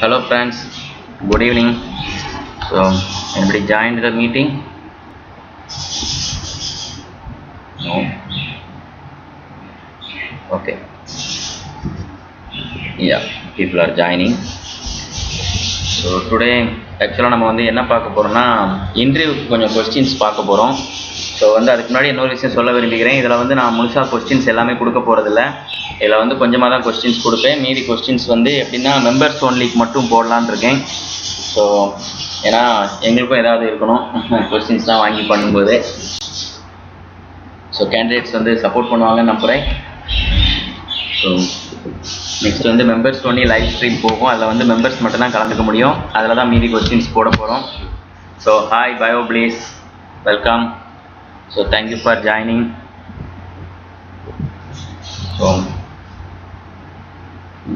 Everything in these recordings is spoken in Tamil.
Hello friends, good evening. So anybody joined the meeting? No. Okay. Yeah, people are joining. So today ஆக்சுவலாக நம்ம வந்து என்ன பார்க்க போகிறோம்னா இன்டர்வியூக்கு கொஞ்சம் கொஸ்டின்ஸ் பார்க்க போகிறோம் ஸோ வந்து அதுக்கு முன்னாடி இன்னொரு விஷயம் சொல்ல விரும்புகிறேன். இதில் வந்து நான் முழுசாக கொஸ்டின்ஸ் எல்லாமே கொடுக்க போகிறதில்ல இதில் வந்து கொஞ்சமாக தான் கொஸ்டின்ஸ் கொடுப்பேன். மீதி கொஸ்டின்ஸ் வந்து எப்படின்னா மெம்பர்ஸ் ஒன்லிக்கு மட்டும் போடலான்னு இருக்கேன். ஸோ ஏன்னா எங்களுக்கும் ஏதாவது இருக்கணும். கொஸ்டின்ஸ்லாம் வாங்கி பண்ணும்போது. ஸோ கேண்டிடேட்ஸ் வந்து சப்போர்ட் பண்ணுவாங்கன்னு நம்புகிறேன் ஸோ நெக்ஸ்ட் வந்து மெம்பர்ஸ் ஒன்லி லைவ் ஸ்ட்ரீம் போகும். அதில் வந்து மெம்பர்ஸ் மட்டும் தான் கலந்துக்க முடியும். அதில் தான் மீதி கொஸ்டின்ஸ் போட போகிறோம் so hi bio please welcome so thank you for joining so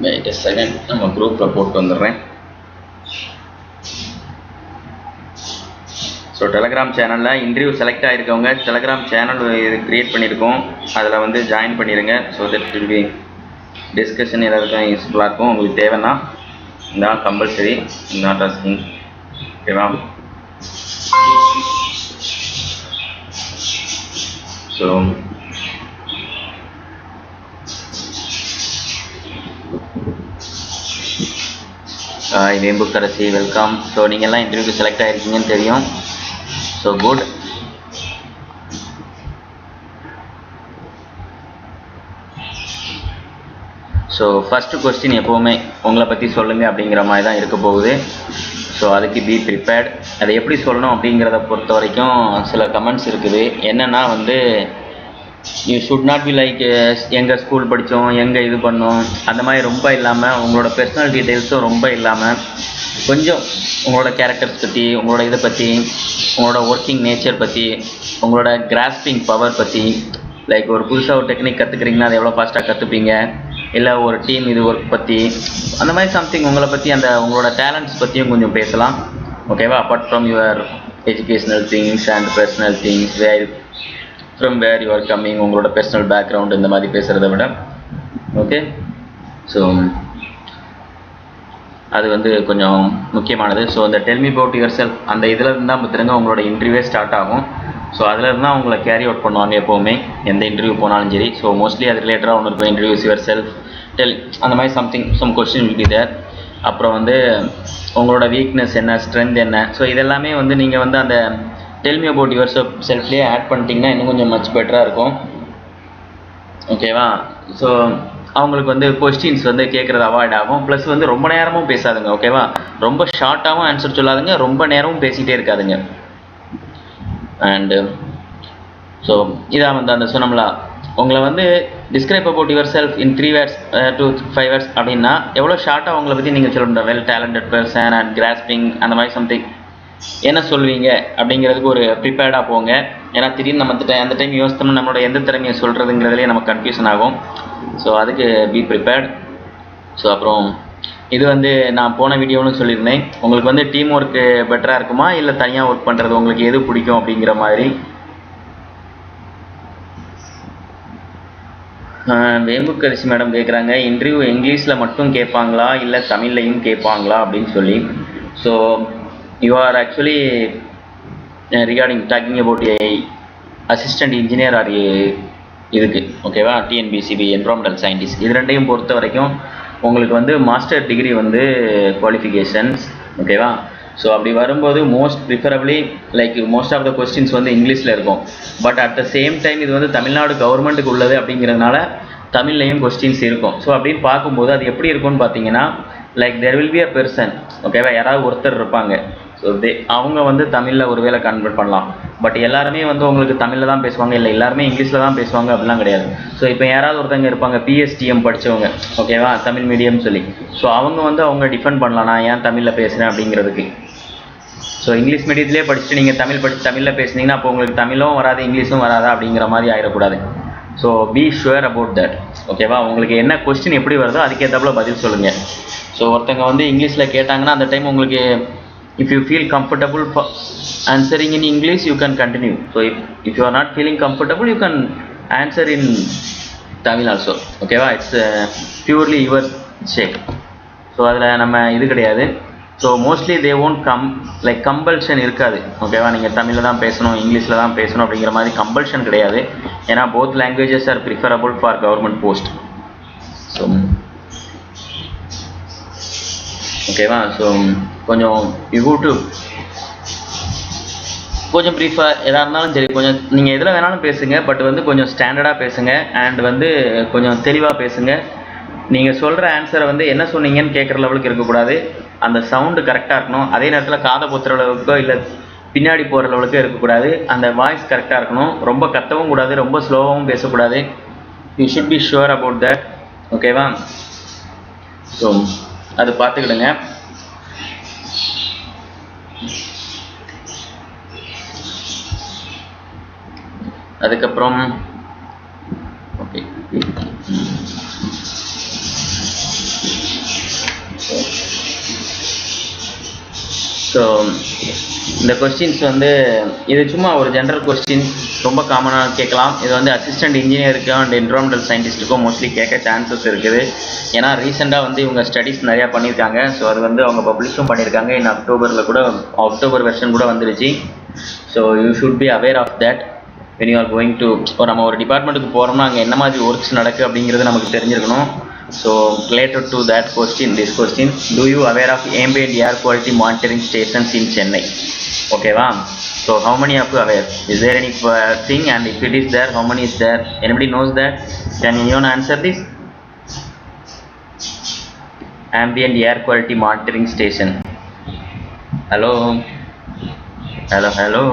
wait second நம்ம குரூப்பில் போட்டு வந்துடுறேன். ஸோ டெலகிராம் சேனலில் இன்டர்வியூ செலக்ட் ஆகிருக்கவங்க டெலகிராம் சேனல் இது க்ரியேட் பண்ணியிருக்கோம். அதில் வந்து ஜாயின் பண்ணிடுங்க so that will be discussion எல்லாருக்கும் யூஸ்ஃபுல்லாக இருக்கும். உங்களுக்கு தேவைன்னா இதான் கம்பல்சரி நாட் அஸ்கிங் ஓகேவா ஸோ ஹாய் கடைசி வெல்கம் ஸோ நீங்கள்லாம் இன்டர்வியூக்கு செலக்ட் ஆகிருக்கீங்கன்னு தெரியும். So good so first question எப்போவுமே உங்களை பற்றி சொல்லுங்கள் அப்படிங்கிற மாதிரி தான் இருக்க போகுது. ஸோ அதுக்கு பி ப்ரிப்பேர்ட் அதை எப்படி சொல்லணும் அப்படிங்கிறத பொறுத்த வரைக்கும் சில கமெண்ட்ஸ் இருக்குது. என்னென்னா வந்து you should not be like எங்கே ஸ்கூல் படித்தோம் எங்கே இது பண்ணோம் அந்த மாதிரி ரொம்ப இல்லாமல் உங்களோட பர்சனல் டீட்டெயில்ஸும் ரொம்ப இல்லாமல் கொஞ்சம் உங்களோட கேரக்டர்ஸ் பற்றி உங்களோட இதை பற்றி உங்களோட ஒர்க்கிங் நேச்சர் பற்றி உங்களோட கிராஸ்பிங் பவர் பற்றி லைக் ஒரு புதுசாக ஒரு டெக்னிக் கற்றுக்குறீங்கன்னா அதை எவ்வளோ ஃபாஸ்ட்டாக கற்றுப்பீங்க இல்லை ஒரு டீம் இது ஒர்க் பற்றி அந்த மாதிரி சம்திங் உங்களை பற்றி அந்த உங்களோட டேலண்ட்ஸ் பற்றியும் கொஞ்சம் பேசலாம். ஓகேவா apart from your educational things and personal things where from where you're coming உங்களோட பர்சனல் பேக்ரவுண்ட் இந்த மாதிரி பேசுகிறத விட. ஓகே ஸோ அது வந்து கொஞ்சம் முக்கியமானது. ஸோ அந்த டெல்மி பவுட் யுவர் செல்ஃப் அந்த இதில் இருந்தால் பார்த்துருங்க உங்களோட இன்டர்வியூவே ஸ்டார்ட் ஆகும். ஸோ அதில் இருந்தால் உங்களை கேரி அவுட் பண்ணுவாங்க எப்போவுமே எந்த இன்டர்வியூ போனாலும் சரி. ஸோ மோஸ்ட்லி அது ரிலேட்டடாக ஒன்று இருக்கும் இன்டர்வியூஸ் யுவர் செல்ஃப் டெல் அந்த மாதிரி something some question will be there அப்புறம் வந்து உங்களோட வீக்னஸ் என்ன ஸ்ட்ரென்த் என்ன? ஸோ இதெல்லாமே வந்து நீங்கள் வந்து அந்த டெல்மி அபவுட் யுவர் செல்ஃப் செல்ஃப்லேயே ஆட் பண்ணிட்டீங்கன்னா இன்னும் கொஞ்சம் மச் பெட்டராக இருக்கும். ஓகேவா ஸோ அவங்களுக்கு வந்து கொஸ்டின்ஸ் வந்து கேட்குறது அவாய்ட் ஆகும். ப்ளஸ் வந்து ரொம்ப நேரமும் பேசாதுங்க ஓகேவா ரொம்ப ஷார்ட்டாகவும் ஆன்சர் சொல்லாதுங்க ரொம்ப நேரமும் பேசிகிட்டே இருக்காதுங்க. அண்டு ஸோ இதாக வந்து அந்த சொன்னோம்ல. உங்களை வந்து describe about yourself in three words to five years அப்படின்னா எவ்வளோ ஷார்ட்டாக உங்களை பற்றி நீங்கள் சொல்லணும் well talented person and grasping அந்த மாதிரி சம்திங் என்ன சொல்வீங்க? அப்படிங்கிறதுக்கு ஒரு ப்ரிப்பேர்டாக போங்க. ஏன்னா திடீர்னு நம்ம டைம் அந்த டைம் யோசித்தோம்னா நம்மளோட எந்த திறமையை சொல்கிறதுங்கிறதுலேயே நமக்கு கன்ஃபியூஷன் ஆகும். ஸோ அதுக்கு பி ப்ரிப்பேர்ட் ஸோ அப்புறம் இது வந்து நான் போன வீடியோன்னு சொல்லியிருந்தேன். உங்களுக்கு வந்து டீம் ஒர்க்கு பெட்டராக இருக்குமா? இல்லை தனியாக ஒர்க் பண்ணுறது உங்களுக்கு எது பிடிக்கும் அப்படிங்கிற மாதிரி? வேம்புக்கரிசி மேடம் கேட்குறாங்க இன்டர்வியூ இங்கிலீஷில் மட்டும் கேட்பாங்களா? இல்லை தமிழ்லையும் கேட்பாங்களா? அப்படின்னு சொல்லி. So you are actually regarding talking about a assistant engineer or இதுக்கு ஓகேவா டிஎன்பிசிபி என்வரான்மெண்டல் சயின்டிஸ்ட் இது ரெண்டையும் பொறுத்த வரைக்கும் உங்களுக்கு வந்து மாஸ்டர் டிகிரி வந்து குவாலிஃபிகேஷன்ஸ் ஓகேவா ஸோ அப்படி வரும்போது most preferably like most of the questions வந்து இங்கிலீஷில் இருக்கும். But at the same time இது வந்து தமிழ்நாடு கவர்மெண்ட்டுக்கு உள்ளது அப்படிங்கிறதுனால தமிழ்லையும் கொஸ்டின்ஸ் இருக்கும். ஸோ அப்படின்னு பார்க்கும்போது அது எப்படி இருக்கும்னு பார்த்தீங்கன்னா like there will be a person ஓகேவா யாராவது ஒருத்தர் இருப்பாங்க. தே அவங்க வந்து தமிழில் ஒரு வேளை கன்வெர்ட் பண்ணலாம். பட் எல்லாருமே வந்து உங்களுக்கு தமிழில் தான் பேசுவாங்க. இல்லை எல்லாருமே இங்கிலீஷில் தான் பேசுவாங்க. அப்படிலாம் கிடையாது. ஸோ இப்போ யாராவது ஒருத்தங்க இருப்பாங்க பிஎஸ்டிஎம் படித்தவங்க ஓகேவா தமிழ் மீடியம் சொல்லி. ஸோ அவங்க வந்து அவங்க டிஃபெண்ட் பண்ணலாம். நான் ஏன் தமிழில் பேசுகிறேன் அப்படிங்கிறதுக்கு. ஸோ இங்கிலீஷ் மீடியத்திலே படிச்சுட்டு நீங்கள் தமிழ் படித்து தமிழில் பேசுனீங்கன்னா அப்போ உங்களுக்கு தமிழும் வராது இங்கிலீஷும் வராதா அப்படிங்கிற மாதிரி ஆயிடக்கூடாது. So be sure about that ஓகேவா உங்களுக்கு என்ன கொஸ்டின் எப்படி வருதோ அதுக்கேற்றாப்புல பதில் சொல்லுங்கள் ஸோ ஒருத்தங்க வந்து இங்கிலீஷில் கேட்டாங்கன்னா அந்த டைம் உங்களுக்கு if you feel comfortable for answering in english you can continue so if, if you are not feeling comfortable you can answer in tamil also okay it's uh, purely your shape so அதில் நம்ம இது கிடையாது so mostly they won't come like compulsion இருக்காது ஓகேவா நீங்கள் தமிழில் தான் பேசணும் இங்கிலீஷில் தான் பேசணும் அப்படிங்கிற மாதிரி கம்பல்ஷன் கிடையாது ஏன்னா both languages are preferable for government post so ஓகேவா ஸோ கொஞ்சம் யூடியூப் கொஞ்சம் ப்ரீஃபாக எதாக இருந்தாலும் சரி கொஞ்சம் நீங்கள் எதில் வேணாலும் பேசுங்க பட் வந்து கொஞ்சம் ஸ்டாண்டர்டாக பேசுங்க அண்ட் வந்து கொஞ்சம் தெளிவாக பேசுங்க. நீங்கள் சொல்கிற ஆன்சரை வந்து என்ன சொன்னீங்கன்னு கேட்குற லெவலுக்கு இருக்கக்கூடாது. அந்த சவுண்டு கரெக்டாக இருக்கணும். அதே நேரத்தில் காதை பொத்துற அளவுக்கோ இல்லை பின்னாடி போகிற லெவலுக்கோ இருக்கக்கூடாது. அந்த வாய்ஸ் கரெக்டாக இருக்கணும். ரொம்ப கத்தவும் கூடாது ரொம்ப ஸ்லோவாகவும் பேசக்கூடாது. You should be sure about that ஓகேவா ஸோ அது பார்த்துக்கிடுங்க. அதுக்கப்புறம் ஓகே ஸோ இந்த கொஸ்டின்ஸ் வந்து இது சும்மா ஒரு ஜென்ரல் கொஸ்டின் ரொம்ப காமனாக கேட்கலாம். இது வந்து அசிஸ்டன்ட் இன்ஜினியருக்கும் அண்ட் என்விரான்மெண்டல் சயின்டிஸ்ட்டுக்கும் மோஸ்ட்லி கேட்க சான்சஸ் இருக்குது. ஏன்னா ரீசெண்டாக வந்து இவங்க ஸ்டடீஸ் நிறையா பண்ணியிருக்காங்க. ஸோ அது வந்து அவங்க பப்ளிஷும் பண்ணியிருக்காங்க. இன் அக்டோபரில் கூட அக்டோபர் வெர்ஷன் கூட வந்துருச்சு. So you should be aware of that when are going to இப்போ நம்ம ஒரு டிபார்ட்மெண்ட்டுக்கு போகிறோம்னா அங்கே என்ன மாதிரி ஒர்க்ஸ் நடக்குது அப்படிங்கிறது நமக்கு தெரிஞ்சிருக்கணும் so related to that question this question do you aware of ambient air quality monitoring stations in Chennai ஓகேவா so how many of you aware is there anything and if it is there how many is there anybody knows that can you யோன் answer this ambient air quality monitoring station hello hello hello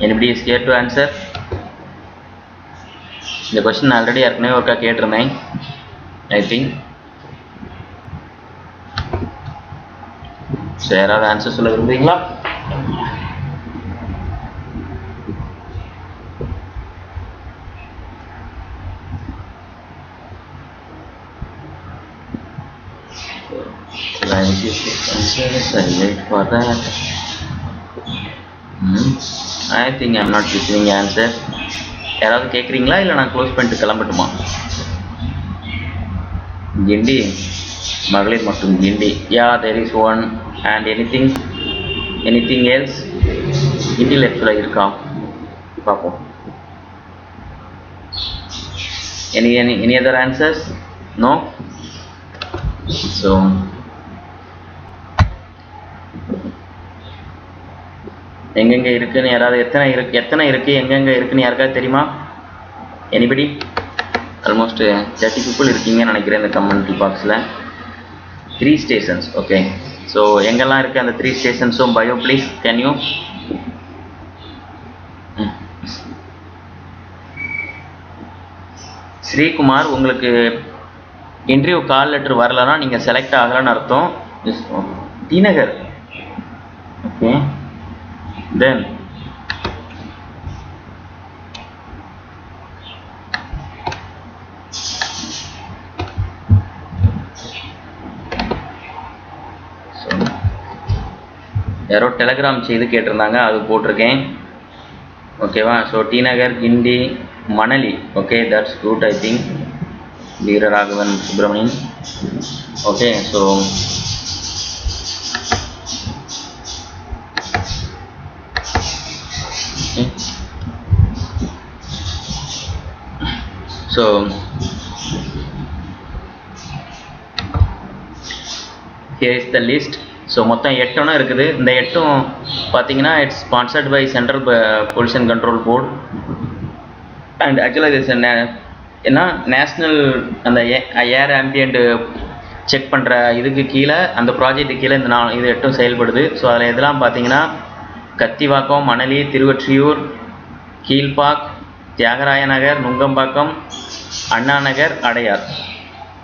anybody is here to answer? இந்த கொஸ்டின் ஆல்ரெடி ஏற்கனவே ஒருக்கா கேட்டிருந்தேன். ஐ திங்க் ஸோ யாராவது ஆன்சர் சொல்ல விரும்புறீங்களா? For that. Hmm. I think I'm not receiving answer யாராவது கேட்குறீங்களா இல்லை நான் க்ளோஸ் பண்ணிட்டு கிளம்பட்டுமா? கிண்டி. மகளிர் மற்றும் Guindy. Yeah there is one and anything anything else Guindy லெஃப்டில் இருக்கா? பார்ப்போம். Any any any other answers no so எங்கெங்கே இருக்குதுன்னு யாராவது எத்தனை இருக்கு எத்தனை இருக்குது எங்கெங்கே இருக்குதுன்னு யாருக்காவது தெரியுமா? எனிபடி ஆல்மோஸ்ட் தேர்ட்டி பீப்புள் இருக்கீங்கன்னு நினைக்கிறேன் இந்த கம்யூனிட்டி பாக்ஸில் த்ரீ ஸ்டேஷன்ஸ் ஓகே ஸோ எங்கெல்லாம் இருக்குது அந்த three ஸ்டேஷன்ஸும் bio please can you Sreekumar உங்களுக்கு இன்டர்வியூ கால் லெட்டர் வரலன்னா நீங்கள் செலக்ட் ஆகலைன்னு அர்த்தம். தினகர் தென் யாரோ டெலகிராம் செய்து கேட்டிருந்தாங்க அது போட்டிருக்கேன். ஓகேவா so T Nagar Guindy Manali okay that's good I think Veeraraghavan Subramanian. Okay so so here is the list. So மொத்தம் எட்டுன்னு இருக்குது. இந்த எட்டும் பார்த்தீங்கன்னா it's sponsored by central pollution control board and ஆக்சுவலாக இது ஏன்னா நேஷ்னல் அந்த ஏர் ஆம்பியண்ட் செக் பண்ணுற இதுக்கு கீழே அந்த ப்ராஜெக்ட்டுக்கு கீழே இந்த நான் இது எட்டும் செயல்படுது. ஸோ அதில் இதெல்லாம் பார்த்தீங்கன்னா Kathivakkam Manali Tiruvottiyur Kilpauk Thyagaraya Nagar Nungambakkam Anna Nagar Adyar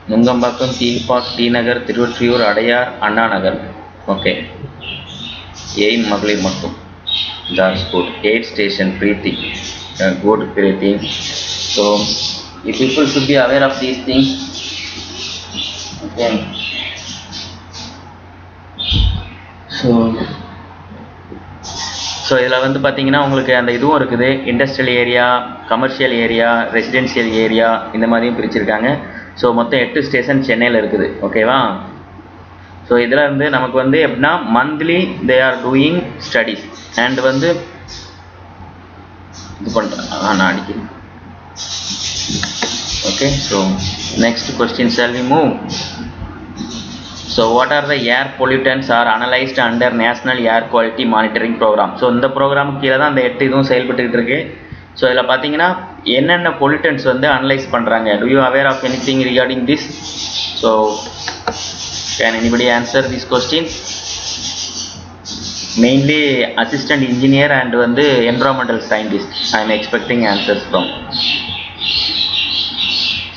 Nungambakkam Kilpauk T Nagar Tiruvottiyur Adyar Anna Nagar okay aim மகளிர் மட்டும். That's good eight station Preethi good Preethi so if people should be aware of these things okay so so இதில் வந்து பார்த்தீங்கன்னா உங்களுக்கு அந்த இதுவும் இருக்குது. Industrial area commercial area residential area இந்த மாதிரியும் பிரிச்சிருக்காங்க. ஸோ மொத்தம் எட்டு ஸ்டேஷன் சென்னையில் இருக்குது. ஓகேவா ஸோ இதில் இருந்து நமக்கு வந்து எப்படின்னா monthly they are doing studies and வந்து இது பண்ணுறேன் நான் அடிக்கிறேன். Okay so next question shall we move? So what are the air pollutants are analyzed under National Air Quality Monitoring Program. So இந்த ப்ரோக்ராம் கீழே தான் அந்த எட்டு இதுவும் செயல்பட்டுகிட்டு இருக்கு ஸோ இதில் பார்த்தீங்கன்னா என்னென்ன பொலியூட்டன்ஸ் வந்து அனலைஸ் பண்ணுறாங்க do you aware of anything regarding this so can anybody answer this question mainly assistant engineer and வந்து environmental scientist I am expecting answers from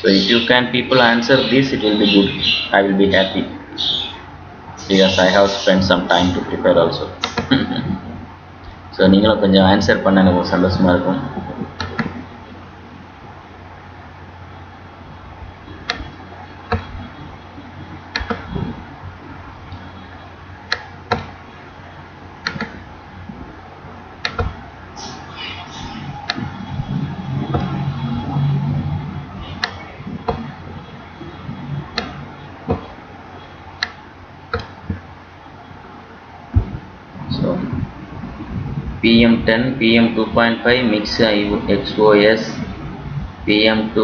so if you can people answer this it will be good I will be happy Because I have spent some time to prepare also. So நீங்களும் கொஞ்சம் ஆன்சர் பண்ண எனக்கு சந்தோஷமா இருக்கும் PM10, PM2.5 mix XOS XOS, PM2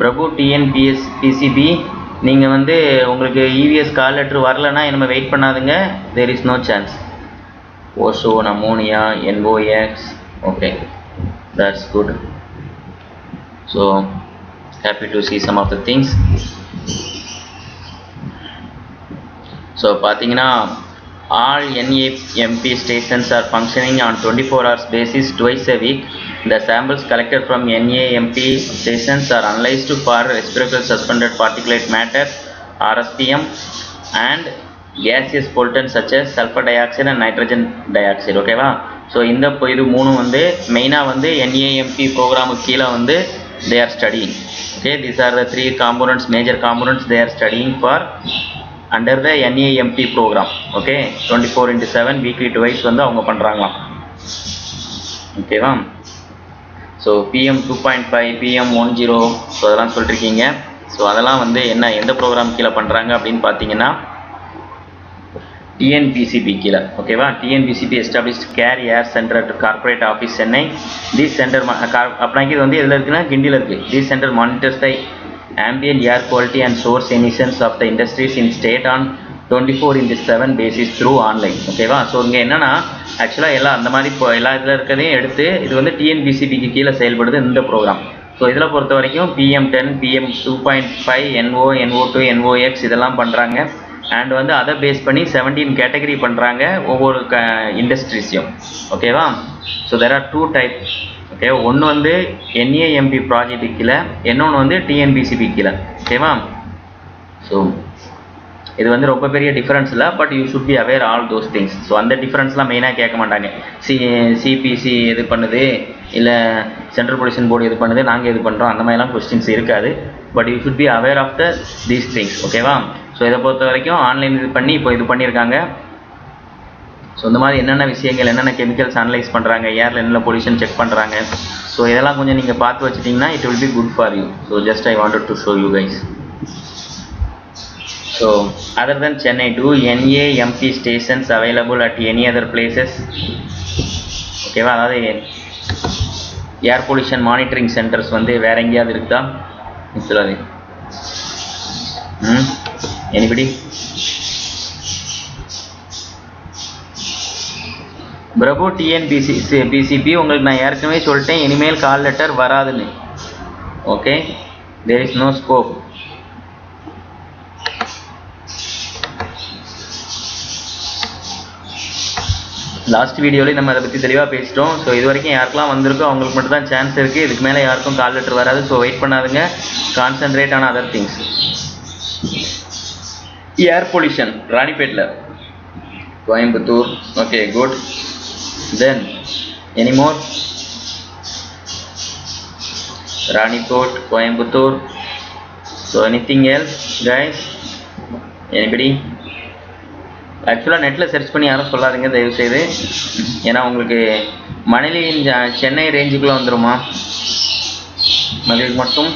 Prabhu TNPS PCB நீங்கள் வந்து உங்களுக்கு இவிஎஸ் கால் லெட்ரு வரலன்னா நம்ம wait பண்ணாதுங்க. There is no chance ozone ammonia NOX okay that's good so happy to see some of the things so பார்த்தீங்கன்னா all NAMP stations are functioning on 24 hours basis twice a week. The samples collected from NAMP stations are analyzed for respiratory suspended particulate matter RSPM and gaseous pollutants such as sulfur dioxide and nitrogen dioxide ஓகேவா ஸோ இந்த இப்போ இது மூணும் வந்து மெயினாக வந்து NAMP ப்ரோக்ராமுக்கு கீழே வந்து they are studying okay these are the three components major components they are studying for under the NAMP programme okay twenty four into seven weekly twice வந்து அவங்க பண்ணுறாங்களாம் ஓகேவா so PM two point five PM one zero so அதெல்லாம் சொல்லிருக்கீங்க ஸோ அதெல்லாம் வந்து என்ன எந்த ப்ரோக்ராம் கீழே பண்ணுறாங்க அப்படின்னு பார்த்தீங்கன்னா டிஎன்பிசிபி கீழே ஓகேவா TNPCB established care air centre at corporate office Chennai the centre அப்படின்னா இது வந்து எதில் இருக்குன்னா கிண்டியில் இருக்குது the centre monitors the ambient air quality and source emissions of the industries in state on 24 into 7 basis through online. ஓகேவா ஸோ இங்கே என்னன்னா ஆக்சுவலாக எல்லாம் அந்த மாதிரி இப்போ எல்லா இதில் இருக்கிறதையும் எடுத்து இது வந்து டிஎன்பிசிபிக்கு கீழே செயல்படுது இந்த ப்ரோக்ராம் ஸோ இதில் பொறுத்த வரைக்கும் PM ten PM two point five NO NO two NOx இதெல்லாம் பண்ணுறாங்க அண்ட் வந்து அதை பேஸ் பண்ணி செவன்டீன் கேட்டகரி பண்ணுறாங்க ஒவ்வொரு க இண்டஸ்ட்ரீஸையும் ஓகேவா so there are two type okay ஒன்று வந்து என்ஏஎம்பி ப்ராஜெக்ட் கீழே இன்னொன்று வந்து டிஎன்பிசிபி கீழே. ஓகேவா ஸோ இது வந்து ரொம்ப பெரிய டிஃப்ரென்ஸ் இல்லை but you should be aware all those things so அந்த டிஃப்ரென்ஸ்லாம் மெயினாக கேட்க மாட்டாங்க. சி சிபிசி இது பண்ணுது இல்லை சென்ட்ரல் பொல்யூஷன் போர்டு இது பண்ணுது நாங்கள் இது பண்ணுறோம் அந்த மாதிரிலாம் கொஸ்டின்ஸ் இருக்காது. But you should be aware of the these things ஓகேவா ஸோ இதை பொறுத்த வரைக்கும் ஆன்லைன் இது பண்ணி இப்போ இது பண்ணியிருக்காங்க. ஸோ இந்த மாதிரி என்னென்ன விஷயங்கள் என்னென்ன கெமிக்கல்ஸ் அனலைஸ் பண்ணுறாங்க ஏரில் என்னென்ன பொல்யூஷன் செக் பண்ணுறாங்க ஸோ இதெல்லாம் கொஞ்சம் நீங்கள் பார்த்து வச்சிட்டிங்கன்னா it will be good for you so just I wanted to show you guys so other than Chennai two NAMP stations available at any other places ஓகேவா அதாவது ஏர் பொல்யூஷன் மானிட்டரிங் சென்டர்ஸ் வந்து வேற எங்கேயாவது இருக்குதா சொல்லாது ம்? எனிபடி பிரபு டிஎன்பிசி பிசிபி உங்களுக்கு நான் ஏற்கனவே சொல்லிட்டேன். இனிமேல் கால் லெட்டர் வராதுன்னு. Okay there is no scope last வீடியோலேயும் நம்ம அதை பற்றி தெளிவாக பேசிட்டோம். ஸோ இது வரைக்கும் யாருக்கெல்லாம் வந்திருக்கோ அவங்களுக்கு மட்டும் தான் சான்ஸ் இருக்குது இதுக்கு மேலே யாருக்கும் கால் லெட்டர் வராது. So wait பண்ணாதுங்க. Concentrate on other things air pollution ராணிப்பேட்டில் Coimbatore. Okay good then anymore ராணிக்கோட் Coimbatore. So anything else guys anybody ஆக்சுவலாக நெட்டில் சர்ச் பண்ணி யாரும் சொல்லாதீங்க தயவுசெய்து. ஏன்னா உங்களுக்கு மணலியின் சென்னை ரேஞ்சுக்குள்ளே வந்துருமா? மதுரைக்கு மட்டும்.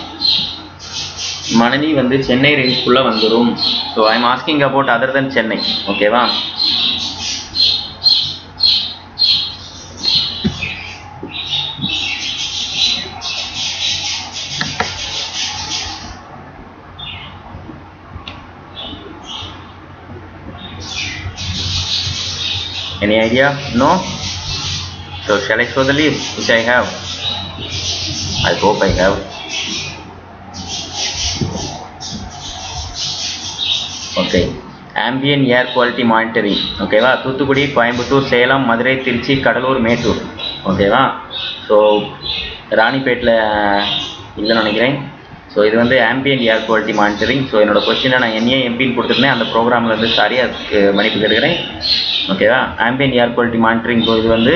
மணலி வந்து சென்னை ரேஞ்சுக்குள்ளே வந்துடும் so I am asking about other than Chennai ஓகேவா Any idea? No? So shall I show the leaf which I have? I hope I have. Okay ambient air quality monitoring ஓகேவா தூத்துக்குடி கோயம்புத்தூர் சேலம் மதுரை திருச்சி கடலூர் மேட்டூர் ஓகேவா ஸோ ராணிப்பேட்டில் இல்லைன்னு நினைக்கிறேன் ஸோ இது வந்து ambient air quality monitoring so என்னோட கொஸ்டினை நான் என்ஏ எம்பின்னு கொடுத்துருந்தேன். அந்த ப்ரோக்ராமில் வந்து சரியாக மன்னிப்பு கேட்குறேன் ஓகேவா ambient air quality monitoring so இது வந்து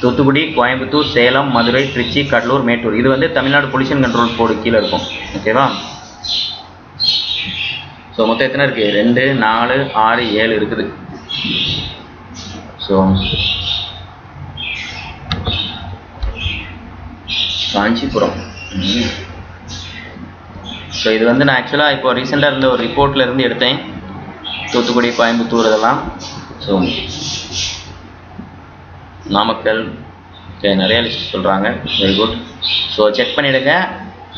தூத்துக்குடி கோயம்புத்தூர் சேலம் மதுரை திருச்சி கடலூர் மேட்டூர். இது வந்து தமிழ்நாடு பொல்யூஷன் கண்ட்ரோல் போர்டு கீழே இருக்கும். ஓகேவா ஸோ மொத்தம் எத்தனை இருக்குது ரெண்டு நாலு ஆறு ஏழு இருக்குது. ஸோ காஞ்சிபுரம். ஸோ இது வந்து நான் ஆக்சுவலாக இப்போ ரீசெண்டாக இருந்த ஒரு ரிப்போர்ட்டில் இருந்து எடுத்தேன். தூத்துக்குடி கோயம்புத்தூர் இதெல்லாம். ஸோ நாமக்கல் நிறைய லிஸ்ட் சொல்கிறாங்க வெரி குட் ஸோ செக் பண்ணிவிடுங்க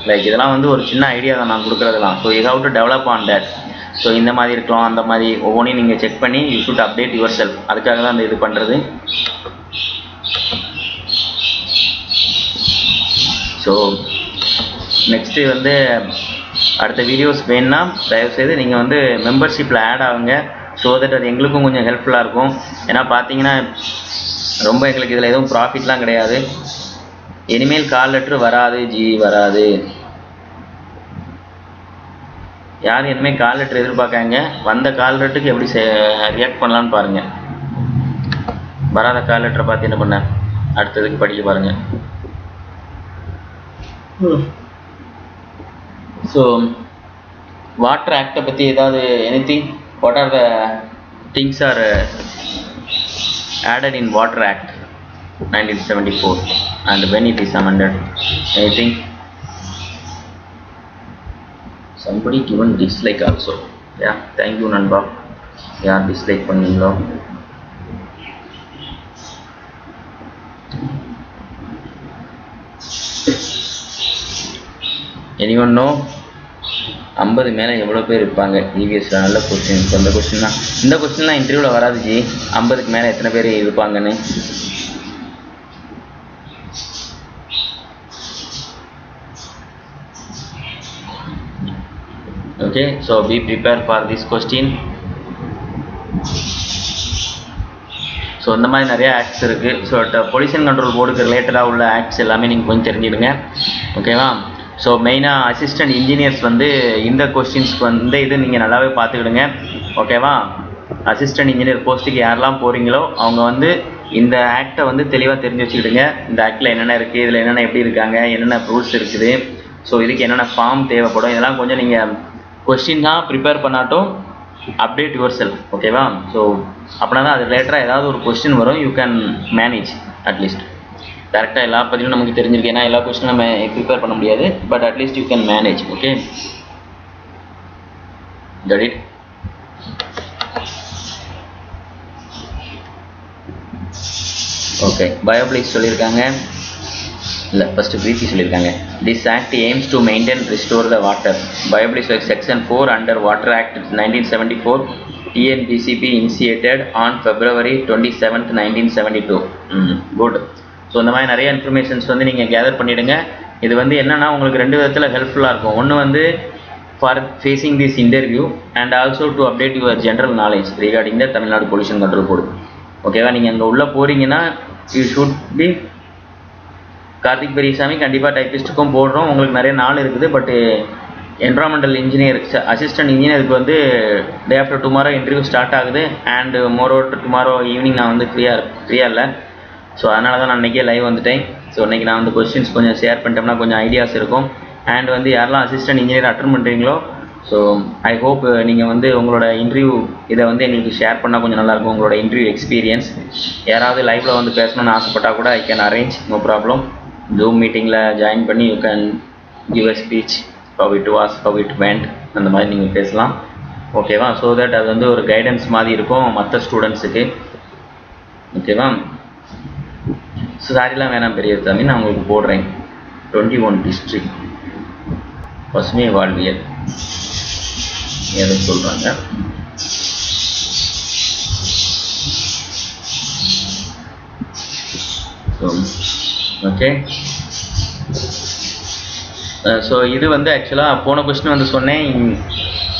லைக் இதெல்லாம் வந்து ஒரு சின்ன ஐடியா தான் நான் கொடுக்குறதெல்லாம். So you have to develop on that so இந்த மாதிரி இருக்கலாம் அந்த மாதிரி ஒவ்வொன்றையும் நீங்கள் செக் பண்ணி you should update yourself அதுக்காக தான் அந்த இது பண்ணுறது ஸோ நெக்ஸ்ட்டு வந்து அடுத்த வீடியோஸ் வேணும்னா தயவுசெய்து நீங்கள் வந்து மெம்பர்ஷிப்பில் ஆட் ஆகுங்க. ஸோ தட் அது எங்களுக்கும் கொஞ்சம் ஹெல்ப்ஃபுல்லாக இருக்கும். ஏன்னா பார்த்தீங்கன்னா ரொம்ப எங்களுக்கு இதில் எதுவும் ப்ராஃபிட்லாம் கிடையாது. இனிமேல் கால் லெட்ரு வராது ஜி வராது. யார் இனிமேல் கால் லெட்ரு எதிர்பார்க்காங்க? வந்த கால் லெட்டருக்கு எப்படி ரியாக்ட் பண்ணலான்னு பாருங்கள் வராத கால் லெட்டரை பார்த்து என்ன பண்ண? அடுத்ததுக்கு படிக்க பாருங்கள் ஸோ வாட்டர் ஆக்டை பற்றி ஏதாவது anything what are the things are added in Water Act 1974 and when it is amended. Anything? Somebody given dislike also. Yeah, thank you Nanba. யார் dislike பண்ணீங்களோ anyone know? ஐம்பது மேலே எவ்வளோ பேர் இருப்பாங்க? இவிஎஸ்ல நல்ல கொஸ்டின் இப்போ இந்த கொஸ்டின் தான். இந்த கொஸ்டின்லாம் இன்டர்வியூவில் வராது ஜி. ஐம்பதுக்கு மேலே எத்தனை பேர் இருப்பாங்கன்னு? Okay so be prepare for this question so இந்த மாதிரி நிறைய ஆக்ட்ஸ் இருக்குது ஸோ பொல்யூஷன் கண்ட்ரோல் போர்டுக்கு ரிலேட்டடாக உள்ள ஆக்ட்ஸ் எல்லாமே நீங்கள் கொஞ்சம் தெரிஞ்சிடுங்க ஓகேவா ஸோ மெயினாக அசிஸ்டன்ட் இன்ஜினியர்ஸ் வந்து இந்த கொஸ்டின்ஸ்க்கு வந்து இது நீங்கள் நல்லாவே பார்த்துக்கிடுங்க. ஓகேவா அசிஸ்டன்ட் இன்ஜினியர் போஸ்ட்டுக்கு யாரெல்லாம் போகிறீங்களோ அவங்க வந்து இந்த ஆக்டை வந்து தெளிவாக தெரிஞ்சு வச்சுக்கிடுங்க. இந்த ஆக்டில் என்னென்ன இருக்குது இதில் என்னென்ன எப்படி இருக்காங்க என்னென்ன ரூல்ஸ் இருக்குது. ஸோ இதுக்கு என்னென்ன ஃபார்ம் தேவைப்படும் இதெல்லாம் கொஞ்சம் நீங்கள் கொஸ்டின் தான் ப்ரிப்பேர் பண்ணாட்டும் அப்டேட் யுவர் செல்ஃப் ஓகேவா ஸோ அப்படின்னா தான் அது ரிலேட்டடாக ஏதாவது ஒரு கொஸ்டின் வரும் யூ கேன் மேனேஜ் அட்லீஸ்ட் டேரெக்டாக எல்லா பதிலும் நமக்கு தெரிஞ்சிருக்கு. ஏன்னா எல்லா கொஸ்டினும் நம்ம ப்ரிப்பேர் பண்ண முடியாது. But at least you can manage okay cut okay பயோபிளிக்ஸ் சொல்லியிருக்காங்க. இல்லை ஃபஸ்ட்டு பிரீத்தி சொல்லியிருக்காங்க. This act aims to maintain restore the water பயோபிளிக்ஸ் section four under water act nineteen seventy four TNPCB initiated on February twenty seventh nineteen seventy two good so இந்த மாதிரி நிறைய இன்ஃபர்மேஷன்ஸ் வந்து நீங்கள் கேதர் பண்ணிவிடுங்க இது வந்து என்னென்னா உங்களுக்கு ரெண்டு விதத்தில் ஹெல்ப்ஃபுல்லாக இருக்கும். ஒன்று வந்து for facing this interview and also to update your general knowledge regarding the Tamil Nadu pollution control board ஓகேவா நீங்கள் அங்கே உள்ளே போகிறீங்கன்னா you should be Karthik Periyasamy கண்டிப்பாக டைப்பிஸ்ட்டுக்கும் போடுறோம். உங்களுக்கு நிறைய நாள் இருக்குது பட்டு என்வரான்மெண்டல் இன்ஜினியர் அசிஸ்டன்ட் இன்ஜினியருக்கு வந்து day after tomorrow interview start ஆகுது. அண்ட் மோர் டுமாரோ ஈவினிங் நான் வந்து ஃப்ரீயாக ஃப்ரீயாக இல்லை. ஸோ அதனால தான் நான் இன்றைக்கே லைவ் வந்துட்டேன். ஸோ இன்றைக்கி நான் வந்து கொஸ்டின்ஸ் கொஞ்சம் ஷேர் பண்ணிட்டோம்னா கொஞ்சம் ஐடியாஸ் இருக்கும். அண்ட் வந்து யாரெல்லாம் அசிஸ்டன்ட் இன்ஜினியர் அட்டன் பண்ணுறீங்களோ ஸோ ஐ ஹோப் நீங்கள் வந்து உங்களோட இன்டர்வியூ இதை வந்து எங்களுக்கு ஷேர் பண்ணால் கொஞ்சம் நல்லாயிருக்கும் உங்களோட இன்டர்வியூ எக்ஸ்பீரியன்ஸ் யாராவது லைவில் வந்து பேசணும்னு ஆசைப்பட்டால் கூட I can arrange no problem Zoom மீட்டிங்கில் ஜாயின் பண்ணி you can give a speech how it was how it went அந்த மாதிரி நீங்கள் பேசலாம். ஓகேவா ஸோ தட் அது வந்து ஒரு கைடன்ஸ் மாதிரி இருக்கும் மற்ற ஸ்டூடெண்ட்ஸுக்கு ஓகேவா சாரிலாம் வேணாம் பெரிய சாமி நான் உங்களுக்கு போடுறேன். டுவெண்ட்டி ஒன் டிஸ்ட்ரிக் பசுமை வாழ்வியல். எதை சொல்கிறாங்க ஓகே ஸோ uh, இது வந்து ஆக்சுவலாக போன கொஸ்டின் வந்து சொன்னேன்.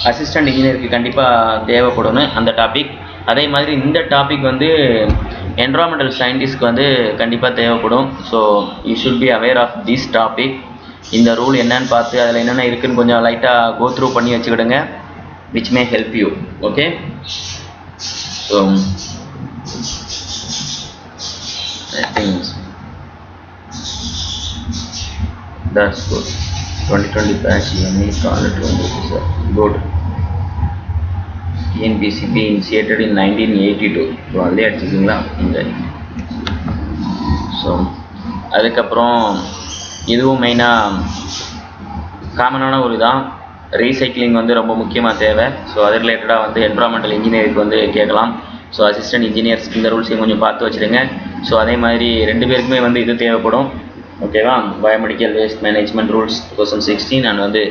அசிஸ்டன்ட் இன்ஜினியருக்கு கண்டிப்பாக தேவைப்படணும் அந்த டாபிக் அதே மாதிரி இந்த டாபிக் வந்து என்வரான்மெண்டல் சயின்டிஸ்ட்க்கு வந்து கண்டிப்பாக தேவைப்படும் so you should be aware of this topic இந்த ரூல் என்னன்னு பார்த்து அதில் என்னென்ன இருக்குன்னு கொஞ்சம் லைட்டாக கோ த்ரூ பண்ணி வச்சுக்கிடுங்க which may help you okay so I that's good. 2020 batch EME college sir. Good. TNPCB initiated in 1982. So அதே அடிச்சுக்கிங்களா இந்த. ஸோ அதுக்கப்புறம் இதுவும் மெயினாக காமனான ஒரு இதான். ரீசைக்ளிங் வந்து ரொம்ப முக்கியமாக தேவை. ஸோ அது ரிலேட்டடாக வந்து என்வரான்மெண்டல் இன்ஜினியருக்கு வந்து கேட்கலாம். ஸோ அசிஸ்டன்ட் இன்ஜினியர்ஸ்க்கு இந்த ரூல்ஸையும் கொஞ்சம் பார்த்து வச்சுருங்க. ஸோ அதே மாதிரி ரெண்டு பேருக்குமே வந்து இது தேவைப்படும். ஓகேவா biomedical waste management rules two thousand sixteen and வந்து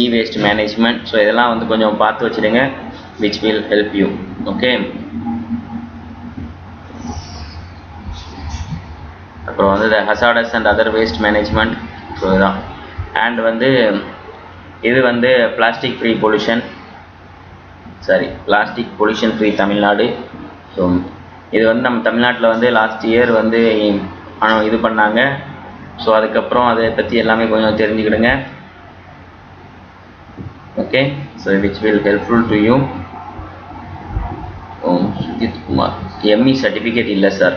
இ வேஸ்ட் மேனேஜ்மெண்ட் ஸோ இதெல்லாம் வந்து கொஞ்சம் பார்த்து வச்சுருங்க. Which will help you okay அப்புறம் வந்து hazardous and other waste management so இதுதான் அண்ட் வந்து இது வந்து plastic free pollution sorry plastic pollution free Tamil Nadu. So இது வந்து நம்ம தமிழ்நாட்டில் வந்து லாஸ்ட் இயர் வந்து ஆனால் இது பண்ணாங்க. ஸோ அதுக்கப்புறம் அதை பற்றி எல்லாமே கொஞ்சம் தெரிஞ்சுக்கிடுங்க. Okay so which will helpful to you Kumar ME certificate இல்லை சார்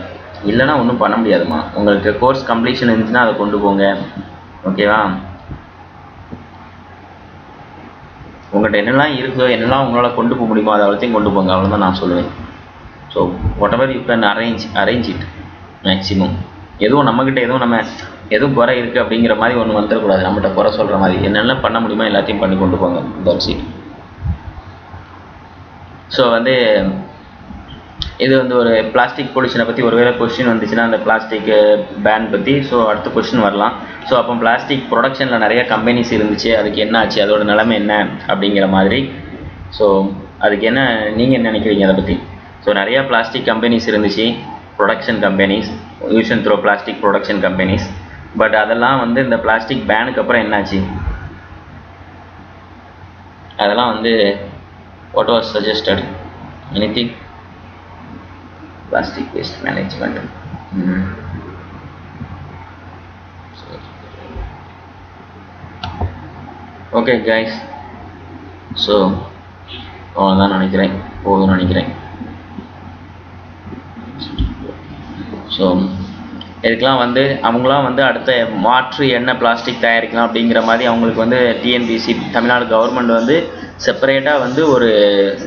இல்லைன்னா ஒன்றும் பண்ண முடியாதும்மா உங்களுக்கு கோர்ஸ் கம்ப்ளீஷன் இருந்துச்சுன்னா அதை கொண்டு போங்க. ஓகேவா உங்கள்கிட்ட என்னெல்லாம் இருக்குதோ என்னெல்லாம் உங்களால் கொண்டு போக முடியுமோ அதை அவ்வளோத்தையும் கொண்டு போங்க. அவ்வளோதான் நான் சொல்லுவேன். So whatever you can arrange arrange it maximum எதுவும் நம்மக்கிட்ட எதுவும் நம்ம எதுவும் குறை இருக்குது அப்படிங்கிற மாதிரி ஒன்று வந்துடக்கூடாது. நம்மகிட்ட குறை சொல்கிற மாதிரி. என்னெல்லாம் பண்ண முடியுமோ எல்லாத்தையும் பண்ணி கொண்டு போங்க. தட்ஸ் இட் ஸோ வந்து இது வந்து ஒரு பிளாஸ்டிக் பொல்யூஷனை பற்றி ஒருவேளை கொஸ்டின் வந்துச்சுன்னா அந்த பிளாஸ்டிக் பேன் பற்றி ஸோ அடுத்த கொஸ்டின் வரலாம். ஸோ அப்போ பிளாஸ்டிக் ப்ரொடக்ஷனில் நிறைய கம்பெனிஸ் இருந்துச்சு. அதுக்கு என்ன ஆச்சு? அதோட நிலைமை என்ன? அப்படிங்கிற மாதிரி. ஸோ அதுக்கு என்ன நீங்கள் என்ன நினைக்கிறீங்க அதை பற்றி ஸோ நிறையா பிளாஸ்டிக் கம்பெனிஸ் இருந்துச்சு. Production companies use and throw plastic production companies but அதெல்லாம் வந்து இந்த பிளாஸ்டிக் பேனுக்கு அப்புறம் என்னாச்சு? அதெல்லாம் வந்து what was suggested anything plastic waste management. Mm-hmm. Mm. Okay guys so அவ்வளோதான் நினைக்கிறேன் போதும்னு நினைக்கிறேன் ஸோ இதுக்கெலாம் வந்து அவங்களாம் வந்து அடுத்த மாற்று என்ன பிளாஸ்டிக் தயாரிக்கலாம் அப்படிங்கிற மாதிரி அவங்களுக்கு வந்து டிஎன்பிசி தமிழ்நாடு கவர்மெண்ட் வந்து செப்பரேட்டாக வந்து ஒரு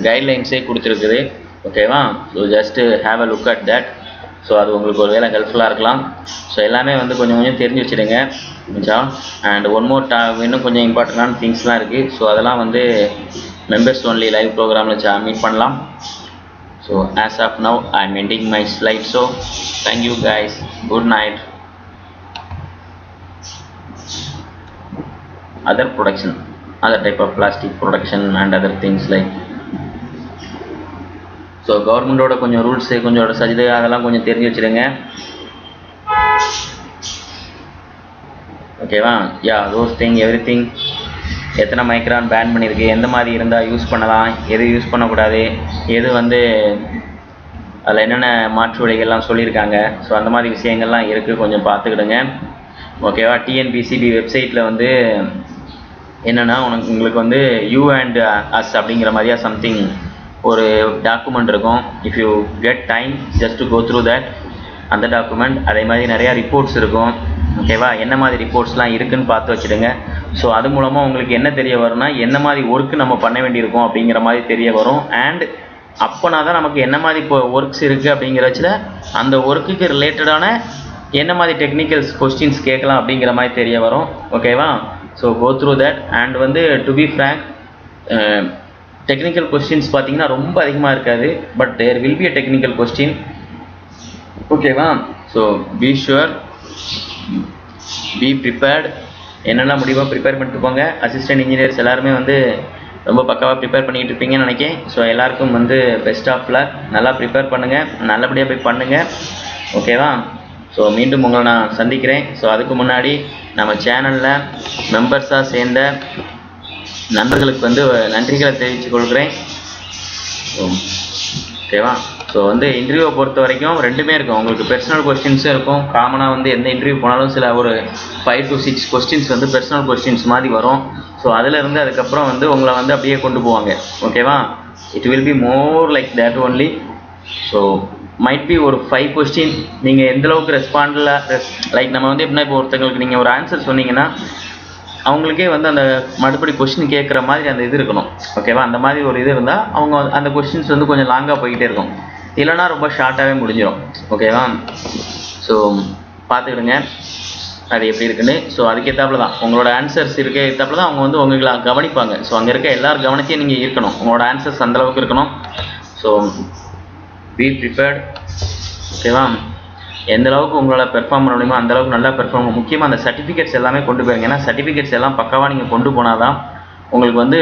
கைட்லைன்ஸே கொடுத்துருக்குது ஓகேவா so just have a look at that so அது உங்களுக்கு ஒரு வேலை ஹெல்ப்ஃபுல்லாக இருக்கலாம். ஸோ எல்லாமே வந்து கொஞ்சம் கொஞ்சம் தெரிஞ்சு வச்சுடுங்க கொஞ்சம் அண்ட் ஒன் மோர் டா இன்னும் கொஞ்சம் இம்பார்ட்டண்டான திங்ஸ்லாம் இருக்குது ஸோ அதெல்லாம் வந்து மெம்பர்ஸ் ஒன்லி லைவ் ப்ரோக்ராமில் மீட் பண்ணலாம். So as of now I am ending my slide so thank you guys good night other production other type of plastic production and other things like so கவர்மெண்டோட கொஞ்சம் ரூல்ஸு கொஞ்சம் சஜிது அதெல்லாம் கொஞ்சம் தெரிஞ்சு வச்சுருங்க. ஓகேவா yeah those thing everything எத்தனை மைக்ரான் பேன் பண்ணியிருக்கு? எந்த மாதிரி இருந்தால் யூஸ் பண்ணலாம்? எது யூஸ் பண்ணக்கூடாது? எது வந்து அதில் என்னென்ன மாற்று வழிகள்லாம் சொல்லியிருக்காங்க? ஸோ அந்த மாதிரி விஷயங்கள்லாம் இருக்குது கொஞ்சம் பார்த்துக்கிடுங்க. ஓகேவா டிஎன்பிசிபி வெப்சைட்டில் வந்து என்னென்னா உனக்கு உங்களுக்கு வந்து யூ அண்ட் அஸ் அப்படிங்கிற மாதிரியா சம்திங் ஒரு டாக்குமெண்ட் இருக்கும். If you get time just go through that அந்த டாக்குமெண்ட் அதே மாதிரி நிறையா ரிப்போர்ட்ஸ் இருக்கும். ஓகேவா என்ன மாதிரி ரிப்போர்ட்ஸ்லாம் இருக்குன்னு பார்த்து வச்சுடுங்க. ஸோ அது மூலமாக உங்களுக்கு என்ன தெரிய வரும்னா என்ன மாதிரி ஒர்க்கு நம்ம பண்ண வேண்டியிருக்கும் அப்படிங்கிற மாதிரி தெரிய வரும். அண்ட் அப்போனா தான் நமக்கு என்ன மாதிரி இப்போ ஒர்க்ஸ் இருக்குது அப்படிங்கிறச்சில் அந்த ஒர்க்குக்கு ரிலேட்டடான என்ன மாதிரி டெக்னிக்கல்ஸ் கொஸ்டின்ஸ் கேட்கலாம் அப்படிங்கிற மாதிரி தெரிய வரும். ஓகேவா so go through that and வந்து to be frank technical questions பார்த்தீங்கன்னா ரொம்ப அதிகமாக இருக்காது but there will be a technical question ஓகேவா so be sure be prepared என்னெல்லாம் முடிவாக ப்ரிப்பேர் பண்ணிட்டு போங்க. அசிஸ்டன்ட் இன்ஜினியர்ஸ் எல்லாருமே வந்து ரொம்ப பக்காவாக ப்ரிப்பேர் பண்ணிகிட்டு இருப்பீங்கன்னு நினைக்கிறேன். ஸோ எல்லாருக்கும் வந்து பெஸ்ட் ஆஃப் லக் நல்லா ப்ரிப்பேர் பண்ணுங்கள் நல்லபடியாக போய் பண்ணுங்கள் ஓகேவா ஸோ மீண்டும் உங்களை நான் சந்திக்கிறேன். ஸோ அதுக்கு முன்னாடி நம்ம சேனலில் மெம்பர்ஸாக சேர்ந்த நண்பர்களுக்கு வந்து நன்றிகளை தெரிவித்துக் கொள்கிறேன். ஓகேவா ஸோ வந்து இன்டர்வியூவை பொறுத்த வரைக்கும் ரெண்டுமே இருக்கும். உங்களுக்கு பர்சனல் கொஸ்டின்ஸும் இருக்கும். காமனாக வந்து எந்த இன்டர்வியூ போனாலும் சில ஒரு ஃபைவ் டு சிக்ஸ் கொஸ்டின்ஸ் வந்து பர்சனல் கொஸ்டின்ஸ் மாதிரி வரும். ஸோ அதிலிருந்து அதுக்கப்புறம் வந்து உங்களை வந்து அப்படியே கொண்டு போவாங்க. ஓகேவா it will be more like that only so might be ஒரு ஃபைவ் கொஸ்டின் நீங்கள் எந்தளவுக்கு ரெஸ்பாண்டில் லைக் நம்ம வந்து எப்படின்னா இப்போ ஒருத்தங்களுக்கு நீங்கள் ஒரு ஆன்சர் சொன்னீங்கன்னா அவங்களுக்கே வந்து அந்த மறுபடி கொஷின் கேட்குற மாதிரி அந்த இது இருக்கணும். ஓகேவா அந்த மாதிரி ஒரு இது இருந்தால் அவங்க அந்த கொஷின்ஸ் வந்து கொஞ்சம் லாங்காக போய்கிட்டே இருக்கும். இல்லைன்னா ரொம்ப ஷார்ட்டாகவே முடிஞ்சிடும் ஓகேவா ஸோ பார்த்துக்கிடுங்க. அது எப்படி இருக்குன்னு. ஸோ அதுக்கேற்றாப்புல தான். உங்களோட ஆன்சர்ஸ் இருக்க ஏற்றாப்புல தான் அவங்க வந்து உங்களை கவனிப்பாங்க. ஸோ அங்கே இருக்க எல்லார் கவனத்தையும் நீங்கள் இருக்கணும் உங்களோட ஆன்சர்ஸ் அந்த அளவுக்கு இருக்கணும். ஸோ பி ப்ரிப்பேர்ட் ஓகேவா எந்த அளவுக்கு உங்களால் பெர்ஃபார்ம் பண்ண முடியுமோ அந்த அளவுக்கு நல்லா பெர்ஃபார்ம் முக்கியமாக அந்த சர்டிஃபிகேட்ஸ் எல்லாமே கொண்டு போயிருங்க. ஏன்னா சர்டிஃபிகேட்ஸ் எல்லாம் பக்காவாக நீங்கள் கொண்டு போனால் தான் உங்களுக்கு வந்து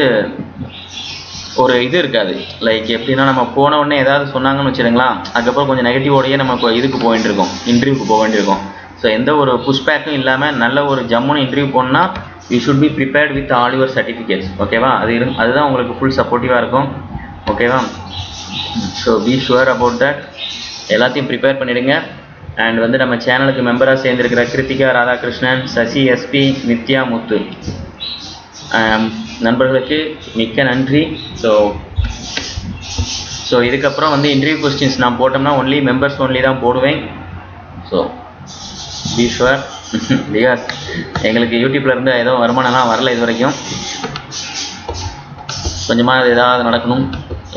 ஒரு இது இருக்காது. லைக் எப்படின்னா நம்ம போன உடனே ஏதாவது சொன்னாங்கன்னு வச்சுருங்களேன் அதுக்கப்புறம் கொஞ்சம் நெகட்டிவோடையே நம்ம இதுக்கு போக வேண்டியிருக்கோம் இன்டர்வியூக்கு போக வேண்டியிருக்கோம். ஸோ எந்த ஒரு புஷ்பேக்கும் இல்லாமல் நல்ல ஒரு ஜம்முன்னு இன்டர்வியூ போனால் you should be prepared with all your certificates ஓகேவா அது இரு அதுதான் உங்களுக்கு ஃபுல் சப்போர்ட்டிவாக இருக்கும். ஓகேவா so be sure about that எல்லாத்தையும் ப்ரிப்பேர் பண்ணிடுங்க. அண்ட் வந்து நம்ம சேனலுக்கு மெம்பராக சேர்ந்துருக்கிற கிருத்திகா ராதாகிருஷ்ணன் சசி எஸ்பி நித்யா முத்து. Um, நண்பர்களுக்கு மிக்க நன்றி. ஸோ ஸோ இதுக்கப்புறம் வந்து இன்டர்வியூ கொஸ்டின்ஸ் நான் போட்டோம்னா ஒன்லி மெம்பர்ஸ் ஒன்லி தான் போடுவேன். ஸோ பி ஷுவர் பிகாஸ் எங்களுக்கு யூடியூப்லேருந்து இருந்து எதுவும் வருமானம்லாம் வரல இது வரைக்கும் கொஞ்சமாக அது ஏதாவது நடக்கணும்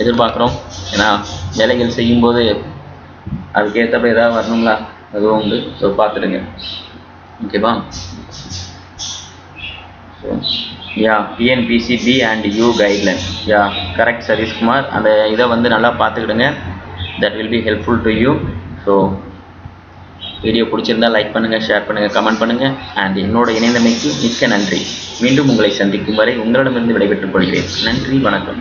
எதிர்பார்க்குறோம். ஏன்னா வேலைகள் செய்யும்போது அதுக்கேற்றப்ப ஏதாவது வரணுங்களா அதுவும் உண்டு. ஸோ பார்த்துடுங்க. ஓகேவா so yeah PNPC B and you guideline yeah correct Sathishkumar அந்த இதை வந்து நல்லா பார்த்துக்கிடுங்க. That will be helpful to you so video பிடிச்சிருந்தா லைக் பண்ணுங்கள் ஷேர் பண்ணுங்கள் கமெண்ட் பண்ணுங்கள் அண்ட் என்னோட இணைந்தமைக்கு மிக்க நன்றி. மீண்டும் உங்களை சந்திக்கும் வரை உங்களிடமிருந்து விடைபெற்றுக் கொள்கிறேன். நன்றி வணக்கம்.